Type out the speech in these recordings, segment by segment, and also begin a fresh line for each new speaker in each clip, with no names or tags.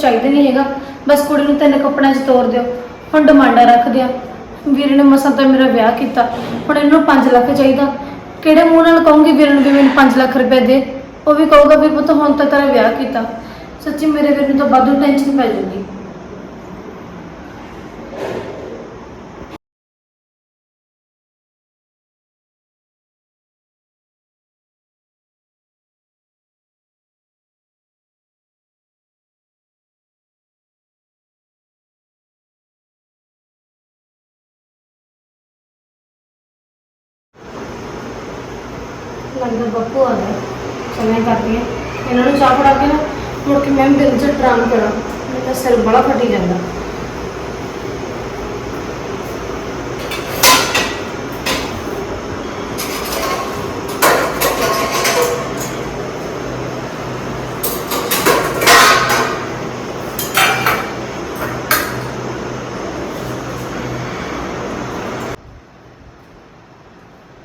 ਚਾਹੀਦਾ ਨਹੀਂ ਹੈਗਾ। ਬਸ ਕੁੜੀ ਨੂੰ ਤਿੰਨ ਕੱਪੜਿਆਂ 'ਚ ਤੋਰ ਦਿਓ। ਹੁਣ ਡਿਮਾਂਡਾਂ ਰੱਖ ਆ। ਵੀਰ ਨੇ ਮਸਾਂ ਤਾਂ ਮੇਰਾ ਵਿਆਹ ਕੀਤਾ। ਹੁਣ ਇਹਨੂੰ 5 ਲੱਖ ਚਾਹੀਦਾ। ਕਿਹੜੇ ਮੂੰਹ ਨਾਲ ਕਹੂੰਗੀ ਵੀਰ ਨੂੰ ਵੀ ਮੈਨੂੰ 5 ਲੱਖ ਰੁਪਏ ਦੇ? ਉਹ ਵੀ ਕਹੂਗਾ ਵੀ ਪੁੱਤ ਹੁਣ ਤਾਂ ਤੇਰਾ ਵਿਆਹ ਕੀਤਾ। ਸੱਚੀ ਮੇਰੇ ਵੀਰ ਨੂੰ ਤਾਂ ਵਾਧੂ ਟੈਨਸ਼ਨ ਪੈ ਜੂਗੀ ਲੱਗਦਾ ਬੱਪੂ ਆ ਗਿਆ ਸਮੇਂ ਕਰਦੀ ਹੈ ਇਹਨਾਂ ਨੂੰ ਚਾਹ ਫੜਾ ਕੇ ਨਾ ਮੁੜ ਕੇ ਮੈਂ ਵੀ ਬਿਲ ਚ ਡਰਾਮ ਕਰਾਂ। ਮੇਰਾ ਸਿਰ ਬੜਾ ਫਟੀ ਜਾਂਦਾ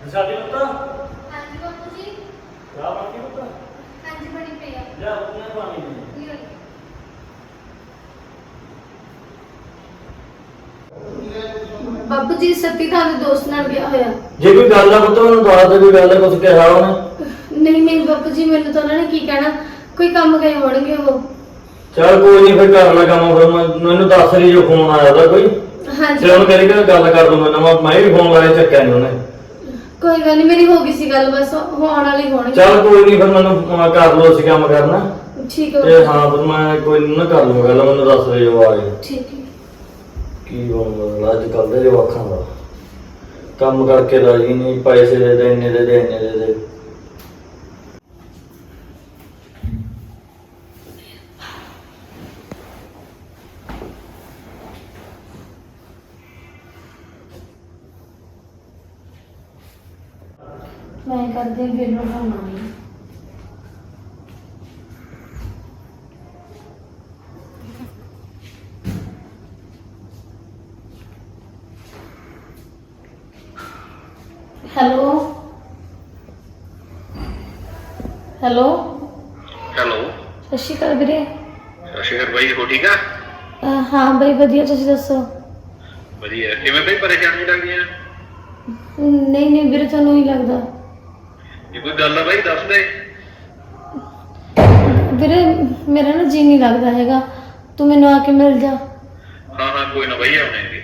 ਸਾਡੇ ਪੁੱਤ
ਹਾਂਜੀ ਬਾਪੂ ਜੀ
ਚਾਹ ਬਣ ਗਈ ਪੁੱਤ
ਹਾਂਜੀ ਬੜੀ ਪਿਆ
ਜਾ ਉਹਨੇ ਪਾਣੀ ਦੇ
ਬਾਪੂ ਜੀ ਸੱਤੀ ਦਾ ਦੋਸਤ ਨਾਲ ਗਿਆ ਹੋਇਆ।
ਜੇ ਕੋਈ ਗੱਲ ਆ ਪੁੱਤ ਮੈਨੂੰ ਦੱਸ ਦੇ ਕੋਈ ਗੱਲ ਆ ਕੁਝ ਕਿਹਾ ਉਹਨੇ?
ਨਹੀਂ ਨਹੀਂ ਬਾਪੂ ਜੀ ਮੈਨੂੰ ਤਾਂ ਉਹਨਾਂ ਨੇ ਕੀ ਕਹਿਣਾ? ਕੋਈ ਕੰਮ ਗਏ ਹੋਣਗੇ ਉਹ।
ਚਲ ਕੋਈ ਨਹੀਂ ਫਿਰ ਕਰ ਲਾ ਕੰਮ ਫਿਰ ਮੈਂ- ਮੈਨੂੰ ਦੱਸ ਰਹੀ ਜੋ ਫੋਨ ਆਇਆ ਦਾ ਕੋਈ।
ਹਾਂਜੀ।
ਤੇ ਉਹਨੂੰ ਕਹਿੰਦੀ ਕਿ ਗੱਲ ਕਰ ਦੂੰਗਾ ਨਾ ਮੈਂ ਮੈਂ ਵੀ ਫੋਨ ਲਾਇਆ ਚੱਕਿਆ ਨਹੀਂ ਉਹਨੇ।
ਕੋਈ ਗੱਲ ਨਹੀਂ ਮੇਰੀ ਹੋ ਗਈ ਸੀ ਗੱਲ ਬਸ ਹੋਣ ਵਾਲੀ ਹੋਣਗੇ।
ਚਲ ਕੋਈ ਨਹੀਂ ਫਿਰ ਮੈਨੂੰ ਅਹ ਕਰ ਲਓ ਅਸੀਂ ਕੰਮ ਕਰਨਾ।
ਠੀਕ ਹੈ
ਤੇ ਹਾਂ ਫਿਰ ਮੈਂ ਕੋਈ ਨੀ ਨਾ ਕਰ ਲੂੰਗਾ ਗੱਲ ਮੈਨੂੰ ਦੱਸ ਦੇ ਜੋ ਆ ਗਏ।
ਠੀਕ ਹੈ।
ਕੀ ਬਣਦਾ ਅੱਜ ਕੱਲ ਦੇ ਜਵਾਕਾਂ ਦਾ। ਕੰਮ ਕਰਕੇ ਰਾਜੀ ਨਹੀਂ, ਪੈਸੇ ਦੇ ਦੇ, ਇੰਨੇ ਦੇ ਦੇ, ਇੰਨੇ ਦੇ ਦੇ।
ਮੈਂ ਕਰਦੇ ਵੀਰ ਨੂੰ ਫੋਨ ਆਉਣੀ ਹੈਲੋ ਹੈਲੋ।
ਹੈਲੋ।
ਸਤਿ ਸ਼੍ਰੀ ਅਕਾਲ ਵੀਰੇ।
ਸਤਿ ਸ਼੍ਰੀ ਅਕਾਲ ਬਾਈ ਹੋ ਠੀਕ ਆ?
ਅਹ ਹਾਂ ਬਈ ਵਧੀਆ ਤੁਸੀਂ ਦੱਸੋ?
ਵਧੀਆ। ਕਿਵੇਂ ਬਈ ਪਰੇਸ਼ਾਨੀ ਲੱਗਦੀ ਆ
ਨਹੀਂ ਨਹੀਂ ਵੀਰੇ ਤੁਹਾਨੂੰ ਹੀ ਲੱਗਦਾ।
ਜੇ ਕੋਈ ਗੱਲ ਆ ਬਾਈ ਦੱਸ ਦੇ।
ਵੀਰੇ ਮੇਰਾ ਨਾ ਜੀ ਨਹੀਂ ਲੱਗਦਾ ਹੈਗਾ। ਤੂੰ ਮੈਨੂੰ ਆ ਕੇ ਮਿਲ ਜਾ।
ਹਾਂ ਹਾਂ ਕੋਈ ਨਾ ਬਾਈ ਆਉਣੇ ਜੀ।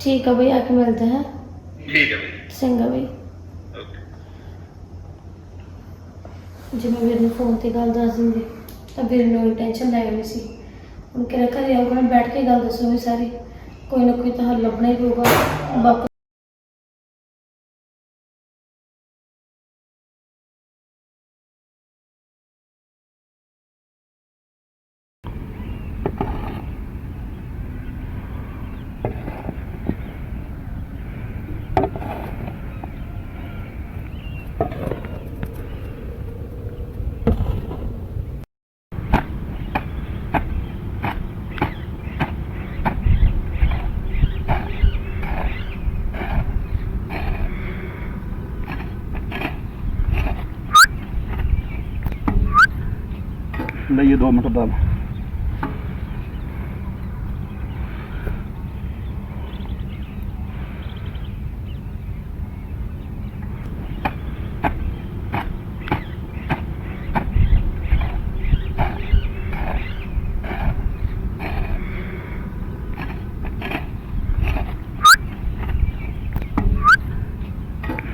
ਠੀਕ ਆ ਬਈ ਆ ਕੇ ਮਿਲਦੇ ਹਾਂ।
ਠੀਕ ਹੈ ਬਾਈ।
ਚੰਗਾ ਬਈ। ਜਿਵੇਂ ਵੀਰ ਨੂੰ ਫੋਨ ਤੇ ਗੱਲ ਦੱਸ ਦਿੰਦੀ, ਤਾਂ ਵੀਰ ਨੂੰ ਟੈਨਸ਼ਨ ਲੈ ਗਈ ਸੀ। ਹੁਣ ਕਿਹੜਾ ਘਰੇ ਆਊਗਾ ਬੈਠ ਕੇ ਗੱਲ ਦੱਸੂਗੀ ਸਾਰੀ। ਕੋਈ ਨਾ ਕੋਈ ਤਾਂ ਹੱਲ ਲੱਭਣਾ ਹੀ ਪਊਗਾ। ਬਾਪੂ
На дома дам.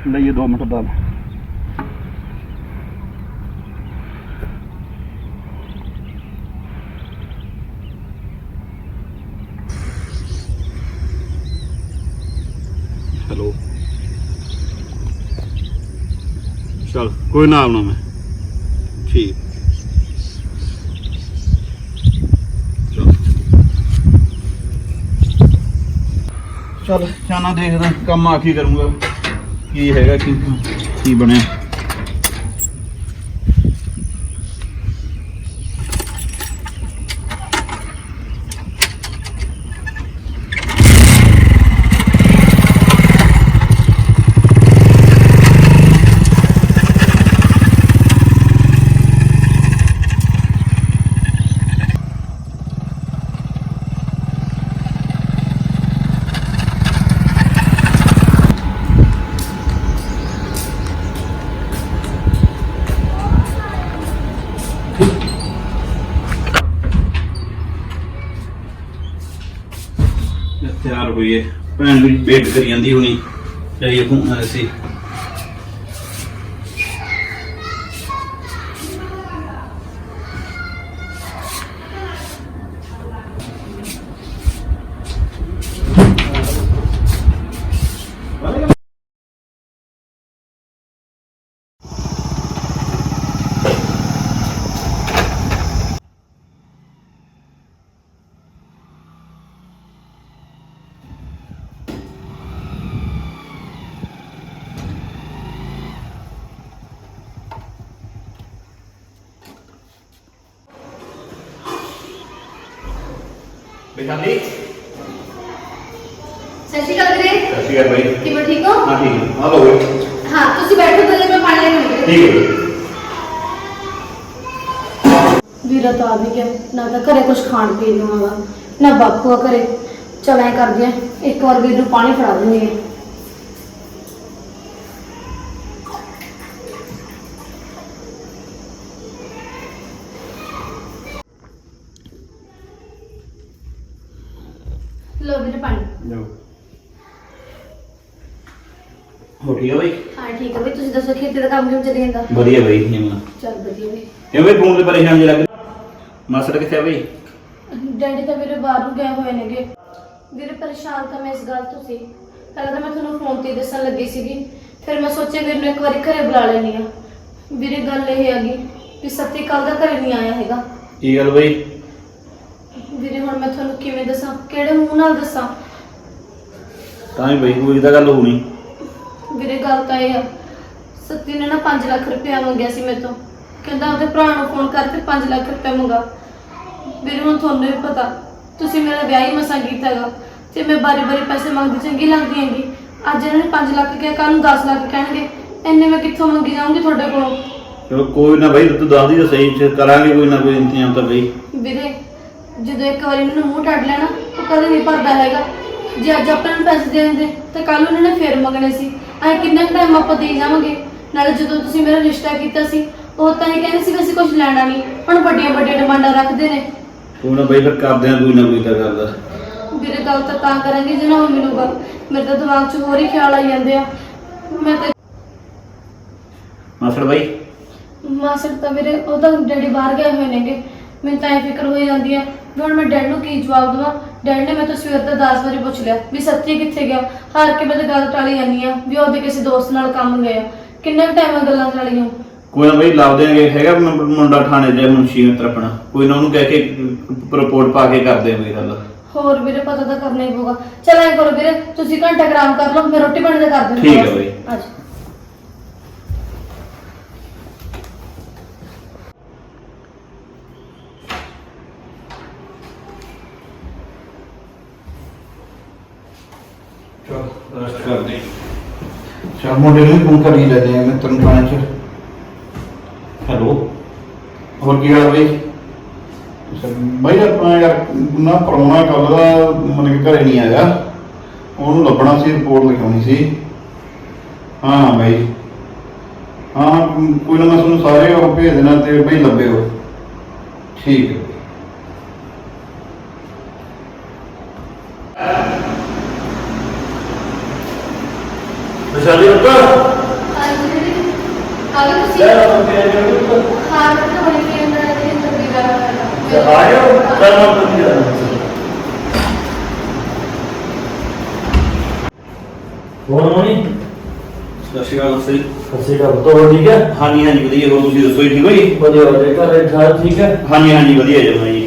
дає дома дам. ਕੋਈ ਨਾ ਆਉਣਾ ਮੈਂ। ਠੀਕ। ਚਲ। ਚਲ ਚਾਨਾ ਦੇਖਦਾ ਕੰਮ ਆ ਕੀ ਕਰੂੰਗਾ। ਕੀ ਹੈਗਾ, ਕੀ ਕੀ ਬਣਿਆ। ਭੈਣ ਵੀ ਵੇਟ ਕਰੀ ਜਾਂਦੀ ਹੁਣੀ। ਜਾਈਏ ਫੋਨ ਅਸੀਂ ਬੇਟਾਲੀ
ਸਤਿ ਸ਼੍ਰੀ ਅਕਾਲ ਵੀਰੇ
ਸਤਿ ਸ਼੍ਰੀ ਅਕਾਲ ਬਾਈ
ਕਿਵੇਂ ਠੀਕ ਹੋ
ਹਾਂ ਠੀਕ ਹੈ ਆ ਲਓ ਬਈ
ਹਾਂ ਤੁਸੀਂ ਬੈਠੋ ਤੇ ਮੈਂ ਪਾਣੀ ਲੈਣ ਆਉਂਦੀ
ਠੀਕ ਹੈ ਬਈ।
ਵੀਰਾ ਤਾਂ ਆ ਵੀ ਗਿਆ ਨਾ ਤਾਂ ਘਰੇ ਕੁਝ ਖਾਣ ਪੀਣ ਨੂੰ ਆਵਾ ਨਾ ਬਾਪੂ ਆ ਘਰੇ ਚਲ ਐ ਕਰਦੀ ਆ ਇੱਕ ਵਾਰ ਵੀਰ ਨੂੰ ਪਾਣੀ ਫੜਾ ਦਿੰਦੀ ਆ ਲੋ ਵੀਰੇ ਪਾਣੀ।
ਹੋ ਠੀਕ ਹੈ ਬਈ
ਹਾਂ ਠੀਕ ਹੈ ਵੀ ਤੁਸੀਂ ਦੱਸੋ ਖੇਤੀ ਦਾ ਕੰਮ ਕਿਵੇਂ ਚੱਲੀ ਜਾਂਦਾ?
ਵਧੀਆ ਬਈ ਨਿਮਨਾ
ਚੱਲ ਵਧੀਆ ਵੀ
ਕਿਉਂ ਬਈ ਫੋਨ ਤੇ ਪਰੇਸ਼ਾਨ ਜਿਹਾ ਲੱਗ ਮਾਸੜ ਕਿੱਥੇ ਆ ਬਈ?
ਡੈਡੀ ਤਾਂ ਵੀਰੇ ਬਾਹਰ ਗਏ ਹੋਏ ਨੇਗੇ। ਵੀਰੇ ਪਰੇਸ਼ਾਨ ਤਾਂ ਮੈਂ ਇਸ ਗੱਲ ਤੋਂ ਸੀ। ਪਹਿਲਾਂ ਤਾਂ ਮੈਂ ਤੁਹਾਨੂੰ ਫੋਨ ਤੇ ਹੀ ਦੱਸਣ ਲੱਗੀ ਸੀਗੀ। ਫਿਰ ਮੈਂ ਸੋਚਿਆ ਵੀਰ ਨੂੰ ਇੱਕ ਵਾਰੀ ਘਰੇ ਬੁਲਾ ਲੈਣੀ ਆ ਵੀਰੇ ਗੱਲ ਇਹ ਹੈਗੀ ਵੀ ਸੱਤੀ ਕੱਲ ਦਾ ਘਰੇ ਨਹੀਂ ਆਇਆ ਹੈਗਾ।
ਕੀ ਗੱਲ ਬਈ?
ਕਿਵੇਂ ਦੱਸਾਂ ਕਿਹੜੇ ਮੂੰਹ ਨਾਲ ਦੱਸਾਂ?
ਤਾਂ ਹੀ ਬਈ ਕੋਈ ਤਾਂ ਗੱਲ ਹੋਣੀ।
ਵੀਰੇ ਗੱਲ ਤਾਂ ਇਹ ਆ ਸੱਤੀ ਨੇ ਨਾ 5 ਲੱਖ ਰੁਪਇਆ ਮੰਗਿਆ ਸੀ ਮੇਰੇ ਤੋਂ। ਕਹਿੰਦਾ ਉਹਦੇ ਭਰਾ ਨੂੰ ਫੋਨ ਕਰਕੇ 5 ਲੱਖ ਰੁਪਇਆ ਮੰਗਾ। ਵੀਰੇ ਹੁਣ ਤੁਹਾਨੂੰ ਵੀ ਪਤਾ ਤੁਸੀਂ ਮੇਰਾ ਵਿਆਹ ਹੀ ਮਸਾਂ ਕੀਤਾ ਹੈਗਾ। ਤੇ ਮੈਂ ਬਾਰੀ-ਬਾਰੀ ਪੈਸੇ ਮੰਗਦੀ ਚੰਗੀ ਲੱਗਦੀ ਹੈਗੀ। ਅੱਜ ਇਹਨਾਂ ਨੇ 5 ਲੱਖ ਕਿਹਾ ਕੱਲ ਨੂੰ 10 ਲੱਖ ਕਹਿਣਗੇ। ਇੰਨੇ ਮੈਂ ਕਿੱਥੋਂ ਮੰਗੀ ਜਾਊਂਗੀ ਤੁਹਾਡੇ ਕੋਲੋਂ?
ਚਲੋ ਕੋਈ ਨਾ ਬਈ ਤੂੰ ਦੱਸਦੀ ਤਾਂ ਸਹੀ ਚ ਕਰਾਂਗੇ ਕੋਈ ਨਾ ਕੋਈ ਇੰਤਜ਼ਾਮ ਤਾਂ ਬਈ।
ਵੀਰੇ ਜਦੋਂ ਇੱਕ ਵਾਰੀ ਮੈਨੂੰ ਮੂੰਹ ਟੱਡ ਲੈਣਾ ਉਹ ਕਦੇ ਨਹੀਂ ਭਰਦਾ ਹੈਗਾ। ਜੇ ਅੱਜ ਆਪਾਂ ਨੂੰ ਪੈਸੇ ਦੇ ਦਿੰਦੇ ਤਾਂ ਕੱਲ ਉਹਨਾਂ ਨੇ ਫੇਰ ਮੰਗਣੇ ਸੀ। ਐ ਕਿੰਨਾ ਟਾਈਮ ਆਪਾਂ ਦੇ ਜਾਵਾਂਗੇ? ਨਾਲੇ ਜਦੋਂ ਤੁਸੀਂ ਮੇਰਾ ਰਿਸ਼ਤਾ ਕੀਤਾ ਸੀ ਉਹ ਤਾਂ ਇਹ ਕਹਿੰਦੇ ਸੀ ਵੀ ਅਸੀਂ ਕੁਝ ਲੈਣਾ ਨਹੀਂ। ਹੁਣ ਵੱਡੀਆਂ ਵੱਡੀਆਂ ਡਿਮਾਂਡਾਂ ਰੱਖਦੇ ਨੇ।
ਕੋਈ ਨਾ ਬਈ ਫਿਰ ਕਰਦੇ ਆ ਕੋਈ ਨਾ ਕੋਈ ਤਾਂ ਗੱਲ
ਵੀਰੇ ਗੱਲ ਤਾਂ ਤਾਂ ਕਰਾਂਗੇ ਜੇ ਨਾ ਉਹ ਮਿਲੂਗਾ ਮੇਰੇ ਤਾਂ ਦਿਮਾਗ 'ਚ ਹੋਰ ਹੀ ਖਿਆਲ ਆਈ ਜਾਂਦੇ ਆ। ਮੈਂ ਤਾਂ
ਮਾਸੜ ਬਈ?
ਮਾਸੜ ਤਾਂ ਵੀਰੇ ਉਹ ਤਾਂ ਡੈਡੀ ਬਾਹਰ ਗਏ ਹੋਏ ਨੇਗੇ। ਮੈਨੂੰ ਤਾਂ ਇਹ ਫਿਕਰ ਹੋਈ ਜਾਂਦੀ ਹੈ ਵੀ ਹੁਣ ਮੈਂ ਡੈਡ ਨੂੰ ਕੀ ਜਵਾਬ ਦੇਵਾਂ? ਡੈਡ ਨੇ ਮੈਂ ਤਾਂ ਸਵੇਰ ਦਾ 10 ਵਜੇ ਪੁੱਛ ਲਿਆ ਵੀ ਸੱਚੀ ਕਿੱਥੇ ਗਿਆ? ਹਾਰ ਕੇ ਮੈਂ ਤਾਂ ਗੱਲ ਟਾਲੀ ਜਾਂਦੀ ਆ ਵੀ ਉਹਦੇ ਕਿਸੇ ਦੋਸਤ ਨਾਲ ਕੰਮ ਗਏ ਆ। ਕਿੰਨੇ ਟਾਈਮ ਗੱਲਾਂ ਟਾਲੀਆਂ
ਕੋਈ ਨਾ ਬਈ ਲਾ ਦੇਾਂਗੇ ਹੈਗਾ ਮੁੰ- ਮੁੰਡਾ ਥਾਣੇ ਦੇ ਮੁਨਸ਼ੀ ਮਿੱਤਰ ਆਪਣਾ। ਕੋਈ ਨਾ ਉਹਨੂੰ ਕਹਿ ਕੇ ਰਿਪੋਰਟ ਪਾ ਕੇ ਕਰਦੇ ਆ ਬਈ ਗੱਲ।
ਹੋਰ ਵੀਰੇ ਪਤਾ ਤਾਂ ਕਰਨਾ ਹੀ ਪਊਗਾ। ਚਲ ਐ ਕਰੋ ਵੀਰੇ ਤੁਸੀਂ ਘੰਟਾ ਆਰਾਮ ਕਰ ਲਓ ਮੈਂ ਰੋਟੀ ਪਾਣੀ ਦਾ ਕਰ ਦਿੰਦੀ
ਠੀਕ ਹੈ ਬਈ।
ਅੱਜ
ਚਲ ਰੈਸਟ ਕਰਦੇ ਚਲ ਮੁੰਡੇ ਨੂੰ ਫੋਨ ਕਰੀ ਲੈਦੇ ਆ ਮੈਂ ਤੈਨੂੰ ਪਾਣੀ ਚ। ਹੈਲੋ? ਹੋਰ ਕੀ ਹਾਲ ਬਈ? ਬਈ ਆਪਣਾ ਯਾਰ ਨਾ ਪਰੋਣਾ ਕੱਲ ਦਾ ਮਨ ਕੇ ਘਰੇ ਨਹੀਂ ਆਇਆ। ਉਹਨੂੰ ਲੱਭਣਾ ਸੀ ਰਿਪੋਰਟ ਲਿਖਾਉਣੀ ਸੀ। ਹਾਂ ਬਈ। ਹਾਂ ਕੋਈ ਨਾ ਮੈਂ ਤੁਹਾਨੂੰ ਸਾਰੇ ਉਹ ਭੇਜ ਦੇਣਾ ਤੇ ਬਈ ਲੱਭਿਓ। ਠੀਕ ਹੈ
ਵਿਸ਼ਾਲੀ ਉੱਪਰ
ਹਾਂਜੀ ਵੀਰੇ ਆ ਗਏ ਤੁਸੀਂ
ਲੈ ਆ ਕੇ ਆਇਓ
ਹਾਂ ਮੈਂ ਤਾਂ ਬੜੀ ਕੇ ਅੰਦਰ ਜਿਹੜੀ ਇੰਟਰਵਿਊ ਕਰ
ਆਇਓ ਕੱਲ ਮੈਂ ਤੁਹਾਨੂੰ ਜਾਣਾ ਹੋਰ ਮੋਨੀ?
ਸਤਿ ਸ਼੍ਰੀ ਅਕਾਲ ਸਹੀ
ਸੱਚੀ ਗੱਲ ਤੋਂ ਠੀਕ ਹੈ?
ਹਾਂਜੀ ਹਾਂਜੀ ਵਧੀਆ। ਹੋਰ ਤੁਸੀਂ ਦੱਸੋ ਜੀ, ਠੀਕ ਹੋ ਜੀ?
ਵਧੀਆ ਵਧੀਆ। ਘਰੇ ਠਾਕ ਠੀਕ ਹੈ?
ਹਾਂਜੀ ਹਾਂਜੀ ਵਧੀਆ ਜਮਾ ਜੀ।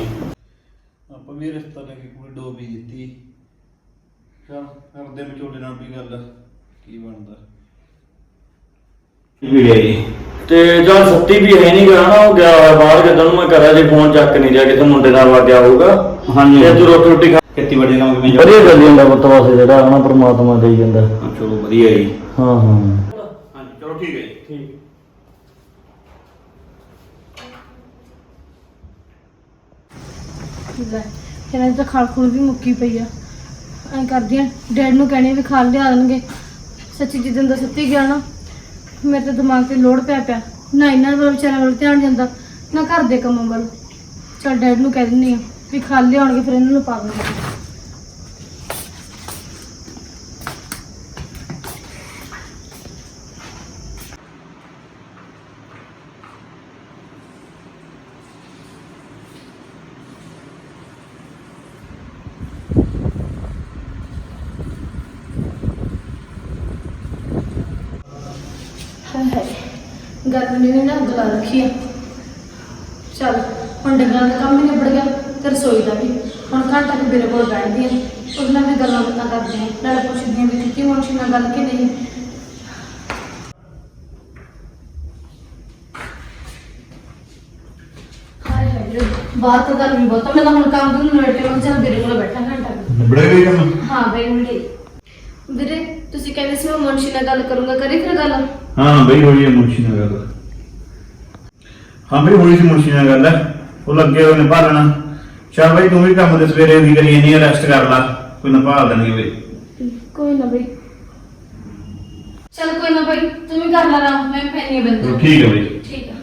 ਆਪਾਂ ਵੀ ਰਿਸ਼ਤਾ ਲੈ ਕੇ ਕੁੜੀ ਡੋਬੀ ਦਿੱਤੀ। ਚਲ ਕਰਦੇ ਵਿਚੋਲੇ ਨਾਲ ਵੀ ਗੱਲ। ਕੀ ਬਣਦਾ? ਵੀ ਹੈ ਜੀ।
ਤੇ ਜਦ ਸੱਤੀ ਵੀ ਹੈ ਨਹੀਂ ਗਿਆ ਨਾ ਉਹ ਗਿਆ ਹੋਇਆ ਬਾਹਰ ਜਦੋਂ ਨੂੰ ਮੈਂ ਕਰਿਆ ਜੇ ਫੋਨ ਚੱਕ ਨਹੀਂ ਰਿਹਾ ਕਿਤੇ ਮੁੰਡੇ ਨਾਲ ਵਾਗਿਆ ਹੋਊਗਾ।
ਹਾਂਜੀ।
ਤੇ ਤੂੰ ਰੋਟੀ ਰੋਟੀ ਖਾ
ਖੇਤੀਬਾੜੀ ਕੰਮ ਕਿਵੇਂ
ਵਧੀਆ ਚੱਲੀ ਜਾਂਦਾ ਪੁੱਤ ਵਾਸਤੇ ਜਿਹੜਾ ਹਨਾ ਪ੍ਰਮਾਤਮਾ ਦੇਈ ਜਾਂਦਾ।
ਹਾਂ, ਚਲੋ ਵਧੀਆ ਜੀ।
ਹਾਂ ਹਾਂ।
ਹਾਂਜੀ ਚਲੋ ਠੀਕ ਹੈ ਜੀ।
ਠੀਕ।
ਲੈ ਇਹਨਾਂ ਦੀ ਤਾਂ ਖਾਲ ਖੂਲ ਵੀ ਮੁੱਕੀ ਪਈ ਆ। ਐਂ ਕਰਦੀ ਆ ਡੈਡ ਨੂੰ ਕਹਿਣੀ ਵੀ ਖਾਲ ਲਿਆ ਦੇਣਗੇ। ਸੱਚੀ ਜਿੱਦਣ ਦਾ ਸੱਤੀ ਗਿਆ ਨਾ, ਮੇਰੇ ਤਾਂ ਦਿਮਾਗ ਤੇ ਲੋੜ ਪਿਆ ਪਿਆ। ਨਾ ਇਹਨਾਂ ਵੱਲ, ਵਿਚਾਰਿਆਂ ਵੱਲ ਧਿਆਨ ਜਾਂਦਾ, ਨਾ ਘਰ ਦੇ ਕੰਮਾਂ ਵੱਲ। ਚੱਲ ਡੈਡ ਨੂੰ ਕਹਿ ਦਿੰਨੀ ਆ ਵੀ ਖਾਲ ਲਿਆਉਣਗੇ, ਫਿਰ ਇਹਨਾਂ ਨੂੰ ਪਾ ਦਿੰਦੇ ਗਰਮੀ ਨੇ ਨਾ ਗਲਾ ਰੱਖੀ ਆ। ਚੱਲ ਹੁਣ ਡੰਗਰਾਂ ਦਾ ਕੰਮ ਵੀ ਨਿਬੜ ਗਿਆ ਤੇ ਰਸੋਈ ਦਾ ਵੀ। ਹੁਣ ਘੰਟਾ ਕੁ ਮੇਰੇ ਕੋਲ ਬੈਠਦੀ ਆ। ਉਹਦੇ ਨਾਲ ਵੀ ਗੱਲਾਂ ਬਾਤਾਂ ਕਰਦੇ ਆ। ਨਾਲੇ ਪੁੱਛਦੀ ਆ ਵੀ ਕਿਤੇ ਮੁੰਸ਼ੀ ਨਾਲ ਗੱਲ ਕਿ ਨਹੀਂ ਹਾਏ ਬਾਹਰ ਤਾਂ ਗਰਮੀ ਬਹੁਤ ਆ। ਮੈਂ ਤਾਂ ਹੁਣ ਕੰਮ ਤੋਂ ਨਵੇੜ ਕੇ ਮੈਂ ਚੱਲ ਵੀਰੇ ਕੋਲ ਬੈਠਾ ਘੰਟਾ ਕੁ।
ਨਿਬੜੇ ਗਏ ਕੰਮ?
ਹਾਂ ਬਈ ਵੀਰੇ। ਵੀਰੇ ਤੁਸੀਂ ਕਹਿੰਦੇ ਸੀ ਮੈਂ ਮੁੰਸ਼ੀ ਨਾਲ ਗੱਲ ਕਰੂੰਗਾ। ਕਰੀ ਫਿਰ ਗੱਲ?
ਹਾਂ ਬਈ ਹੋਈ ਹੈ ਮੁਨਸ਼ੀ ਨਾਲ ਗੱਲ। ਹਾਂ ਬਈ ਹੋਈ ਸੀ ਮੁਨਸ਼ੀ ਨਾਲ ਗੱਲ। ਉਹ ਲੱਗੇ ਹੋਏ ਨੇ ਭਾਲਣਾ ਚੱਲ ਬਈ ਤੂੰ ਵੀ ਕੰਮ ਦੇ ਸਵੇਰੇ ਵੀ ਕਰੀ ਨਹੀਂ ਰੈਸਟ ਕਰ ਲਾ। ਕੋਈ ਨਾ ਭਾਲ ਦੇਣਗੇ ਬਈ।
ਕੋਈ ਨਾ ਬਈ। ਚਲ ਕੋਈ ਨਾ ਬਈ ਤੂੰ ਵੀ ਕਰ ਲੈ ਆਰਾਮ ਮੈਂ ਪੈਣੀ ਬੰਦ
ਠੀਕ ਹੈ ਬਈ।
ਠੀਕ ਆ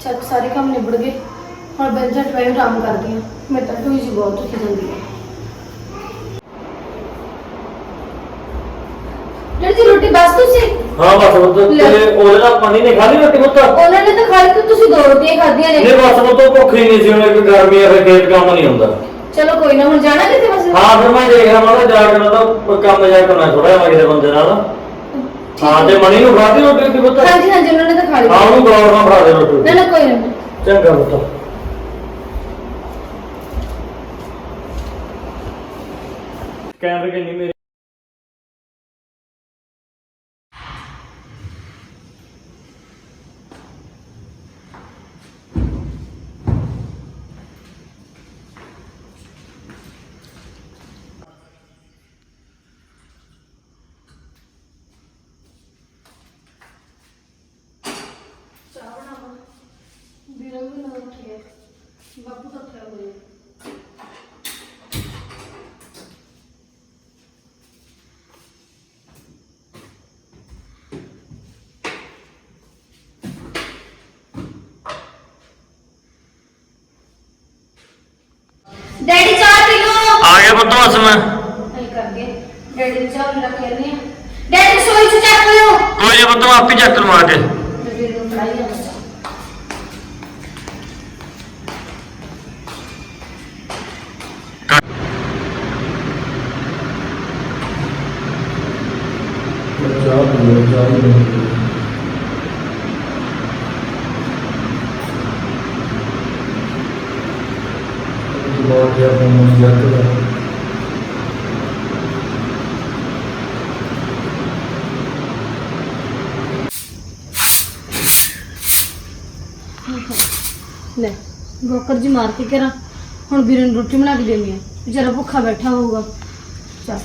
ਚੱਲ ਸਾਰੇ ਕੰਮ ਨਿਬੜ ਗਏ। ਹੁਣ ਬੈਠ ਜਾ ਟਵਾਈ ਆਰਾਮ ਕਰਦੀ ਆ ਮੈਂ ਤਾਂ ਢੋਈ ਜੀ ਬਹੁਤ ਦੁਖੀ ਜਾਂਦੀ ਹੈ। ਡੈਡੀ ਜੀ ਰੋਟੀ ਬਸ ਤੁਸੀਂ?
ਹਾਂ ਬਸ ਉਹ ਤੇ
ਲੈ।
ਉਹਦੇ ਨਾਲ ਪਾਣੀ ਨਹੀਂ ਖਾਲੀ ਰੋਟੀ ਪੁੱਤ?
ਉਹਨਾਂ ਨੇ ਤਾਂ ਖਾਈ ਕਿ ਤੁਸੀਂ ਦੋ ਰੋਟੀਆਂ ਖਾਧੀਆਂ
ਨਹੀਂ
ਨੇ
ਬਸ ਉਹ ਤੋਂ ਭੁੱਖ ਹੀ ਨਹੀਂ ਸੀ ਹੁਣ ਇੱਕ ਗਰਮੀ ਆ ਫਿਰ ਖੇਤ ਕੰਮ ਨਹੀਂ ਹੁੰਦਾ।
ਚਲੋ ਕੋਈ ਨਾ ਹੁਣ ਜਾਣਾ ਕਿਤੇ ਬਸ?
ਹਾਂ ਫਿਰ ਮੈਂ ਦੇਖ ਰਿਹਾ ਮੈਂ ਕਿਹਾ ਜਾ ਕੇ ਨਾ ਤਾਂ ਕੰਮ ਜਾ ਕਰਨਾ ਥੋੜਾ ਜਿਹਾ ਕਿਸੇ ਬੰਦੇ ਨਾਲ। ਹਾਂ ਤੇ ਮਣੀ ਨੂੰ ਫੜਾ ਦੇ ਰੋਟੀ ਰੋਟੀ ਪੁੱਤ।
ਹਾਂਜੀ ਹਾਂਜੀ ਉਹਨਾਂ ਨੇ ਤਾਂ ਖਾ ਲਈ।
ਹਾਂ ਉਹਨੂੰ ਗੌਰ ਨਾਲ ਫੜਾ ਦੇ ਰੋਟੀ।
ਨਾ ਨਾ ਕੋਈ ਨਾ।
ਚੰਗਾ ਪੁੱਤ। ਕੈਮਰੇ ਕਿੰਨੀ ਮੇਰੇ
ਡੈਡੀ ਚਾਹ ਪੀ ਲਓ।
ਆ ਗਿਆ ਪੁੱਤ ਬਸ ਮੈਂ।
ਨਹੀਂ ਕਰਦੇ ਡੈਡੀ ਨੂੰ ਚਾਹ ਰੱਖ ਲੈਣੀ ਡੈਡੀ ਸੋਈ ਚ ਚੱਕ ਲਿਓ।
ਕੋਈ ਨਹੀਂ ਪੁੱਤ ਮੈਂ ਆਪੇ ਚੱਕ ਲਵਾ ਕੇ
ਤੇ ਵੀਰ ਨੂੰ ਫੜਾਈ ਜਾਣਾ ਚਾਹ
ਚਾਹ ਪੀਓ ਚਾਹ
ਬਹੁਤ ਜ਼ਿਆਦਾ ਮੁਸ਼ਕਿਲ ਹੈ
ਲੈ ਬੋਕਰ ਜੀ ਮਾਰ ਕੇ ਕਰਾਂ ਹੁਣ ਵੀਰੇ ਨੂੰ ਰੋਟੀ ਬਣਾ ਕੇ ਦੇਣੀ ਹੈ ਵਿਚਾਰਾ ਭੁੱਖਾ ਬੈਠਾ ਹੋਊਗਾ। ਚੱਲ।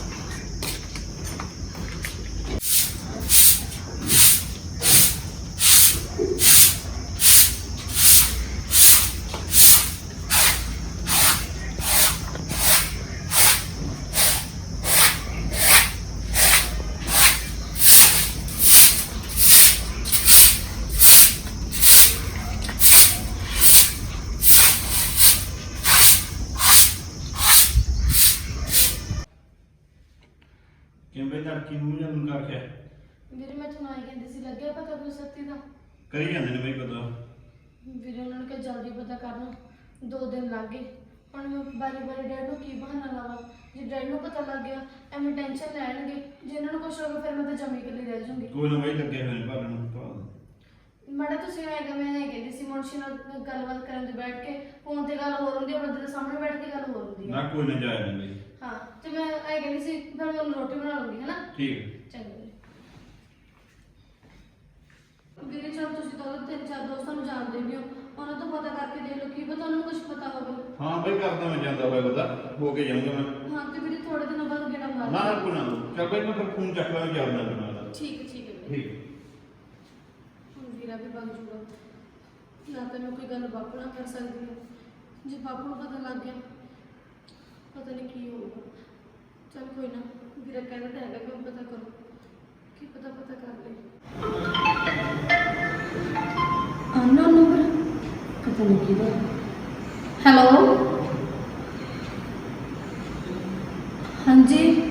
ਲੜਕੀ ਨੂੰ ਜਨਮ ਕਰ ਕੇ
ਵੀਰੇ ਮੈਂ ਤੁਹਾਨੂੰ ਆਈ ਕਹਿੰਦੀ ਸੀ ਲੱਗਿਆ ਪਤਾ ਕੋਈ ਸੱਤੀ ਦਾ?
ਕਰੀ ਜਾਂਦੇ ਨੇ ਬਈ ਪਤਾ।
ਵੀਰੇ ਉਹਨਾਂ ਨੇ ਕਿਹਾ ਜਲਦੀ ਪਤਾ ਕਰ ਲਓ ਦੋ ਦਿਨ ਲੱਗ ਗਏ। ਹੁਣ ਮੈਂ ਬਾਰੀ ਬਾਰੀ ਡੈਡ ਨੂੰ ਕੀ ਬਹਾਨਾ ਲਾਵਾਂ? ਜੇ ਡੈਡ ਨੂੰ ਪਤਾ ਲੱਗ ਗਿਆ ਐਵੇਂ ਟੈਨਸ਼ਨ ਲੈਣਗੇ। ਜੇ ਇਹਨਾਂ ਨੂੰ ਕੁਝ ਹੋ ਗਿਆ ਫਿਰ ਮੈਂ ਤਾਂ ਜਮੀ ਇਕੱਲੀ ਰਹਿ ਜਾਊਂਗੀ।
ਕੋਈ ਨਾ ਬਈ ਲੱਗੇ ਹੋਏ ਨੇ ਭਾਲਣ ਨੂੰ ਭਾਲ
ਮੜਾ ਤੁਸੀਂ ਆਏਗਾ ਮੈਂ ਇਹ ਕਹਿੰਦੀ ਸੀ ਮੁਨਸ਼ੀ ਨਾਲ ਗੱਲਬਾਤ ਕਰਨ ਦੇ ਬੈਠ ਕੇ ਫੋਨ ਤੇ ਗੱਲ ਹੋਰ ਹੁੰਦੀ ਹੈ ਬੰਦੇ ਦੇ ਸਾਹਮਣੇ ਬੈਠ ਕੇ ਗੱਲ ਹੋਰ ਹੁੰਦੀ
ਨਾ
ਹੈ
ਕੋਈ ਨਾ ਜਾਇਆ ਨਹੀਂ ਬਈ।
ਹਾਂ ਤੇ ਮੈਂ ਇਹ ਕਹਿੰਦੀ ਸੀ ਫਿਰ ਮੈਂ ਉਹਨੂੰ ਰੋਟੀ ਬਣਾ ਲੂੰਗੀ ਹੈ ਨਾ
ਠੀਕ ਹੈ।
ਚੰਗਾ ਵੀਰੇ ਵੀਰੇ ਚਲ ਤੁਸੀਂ ਤਾਂ ਉਹਦੇ ਤਿੰਨ ਚਾਰ ਦੋਸਤਾਂ ਨੂੰ ਜਾਣਦੇ ਵੀ ਹੋ। ਉਹਨਾਂ ਤੋਂ ਪਤਾ ਕਰਕੇ ਦੇਖ ਲਓ ਕੀ ਪਤਾ ਉਹਨੂੰ ਕੁਝ ਪਤਾ ਹੋਵੇ।
ਹਾਂ ਬਈ ਕਰਦਾ ਮੈਂ ਜਾਂਦਾ ਹੋਇਆ ਪਤਾ ਹੋ ਕੇ ਜਾਊਂਗਾ ਮੈਂ।
ਹਾਂ ਤੇ ਵੀਰੇ ਥੋੜੇ ਦਿਨਾਂ ਬਾਅਦ ਗੇੜਾ ਮਾਰ
ਨਾ ਕੋਈ ਨਾ ਚੱਲ ਬਈ ਮੈਂ ਫਿਰ ਫੋਨ ਚੱਕ ਲਾਂ ਜਾਂਦਾ ਨਾਲ
ਠੀਕ ਹੈ ਠੀਕ ਹੈ ਵੀਰੇ।
ਠੀਕ।
ਹੁਣ ਵੀਰਾ ਵੀ ਬਗ ਜੂਗਾ। ਨਾ ਤਾਂ ਮੈਂ ਕੋਈ ਗੱਲ ਬਾਪੂ ਨਾਲ ਕਰ ਸਕਦੀ ਹਾਂ। ਜੇ ਬਾਪੂ ਨੂੰ ਪਤਾ ਲੱਗ ਗਿਆ। ਪਤਾ ਨਹੀਂ ਕੀ ਹੋਊਗਾ ਚਲ ਕੋਈ ਨਾ, ਵੀਰਾ ਕਹਿੰਦਾ ਤਾਂ ਹੈਗਾ ਕਿ ਪਤਾ ਕਰੋ। ਕੀ ਪਤਾ ਪਤਾ ਕਰ ਲੈ ਅਨਨੋਨ ਨੰਬਰ ਪਤਾ ਨਹੀਂ ਕਿਹਦਾ ਹੈਲੋ? ਹਾਂਜੀ?